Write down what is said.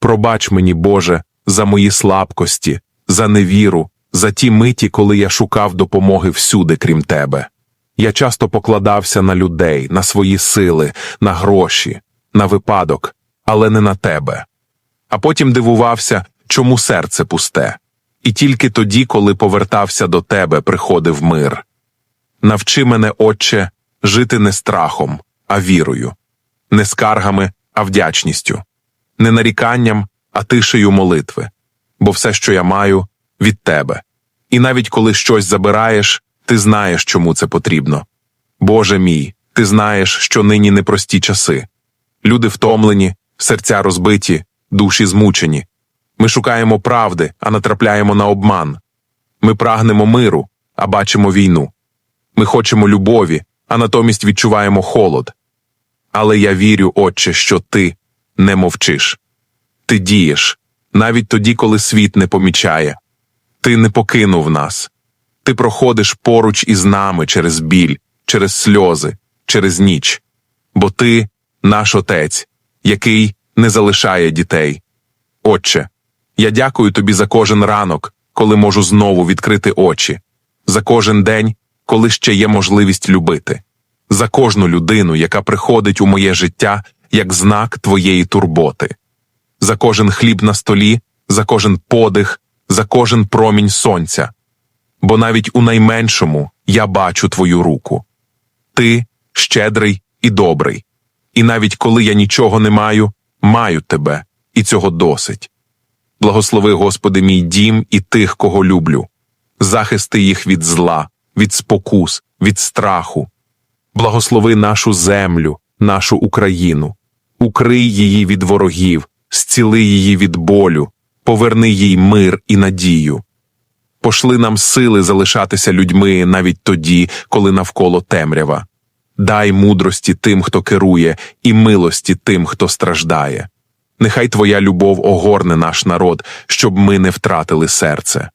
Пробач мені, Боже, за мої слабкості, за невіру, за ті миті, коли я шукав допомоги всюди, крім тебе. Я часто покладався на людей, на свої сили, на гроші, на випадок, але не на тебе. А потім дивувався, чому серце пусте. І тільки тоді, коли повертався до тебе, приходив мир. Навчи мене, Отче, жити не страхом, а вірою, не скаргами, а вдячністю, не наріканням, а тишею молитви. Бо все, що я маю, від тебе. І навіть коли щось забираєш, ти знаєш, чому це потрібно. Боже мій, ти знаєш, що нині непрості часи. Люди втомлені, серця розбиті, душі змучені. Ми шукаємо правди, а натрапляємо на обман. Ми прагнемо миру, а бачимо війну. Ми хочемо любові, а натомість відчуваємо холод. Але я вірю, Отче, що ти не мовчиш. Ти дієш, навіть тоді, коли світ не помічає. Ти не покинув нас. Ти проходиш поруч із нами через біль, через сльози, через ніч. Бо ти наш Отець, який не залишає дітей. Отче, я дякую тобі за кожен ранок, коли можу знову відкрити очі, за кожен день, коли ще є можливість любити, за кожну людину, яка приходить у моє життя як знак твоєї турботи, за кожен хліб на столі, за кожен подих, за кожен промінь сонця. Бо навіть у найменшому я бачу твою руку. Ти щедрий і добрий. І навіть коли я нічого не маю, маю тебе, і цього досить. Благослови, Господи, мій дім і тих, кого люблю. Захисти їх від зла, від спокус, від страху. Благослови нашу землю, нашу Україну. Укрий її від ворогів, зціли її від болю, поверни їй мир і надію. Пошли нам сили залишатися людьми навіть тоді, коли навколо темрява. Дай мудрості тим, хто керує, і милості тим, хто страждає. Нехай твоя любов огорне наш народ, щоб ми не втратили серце.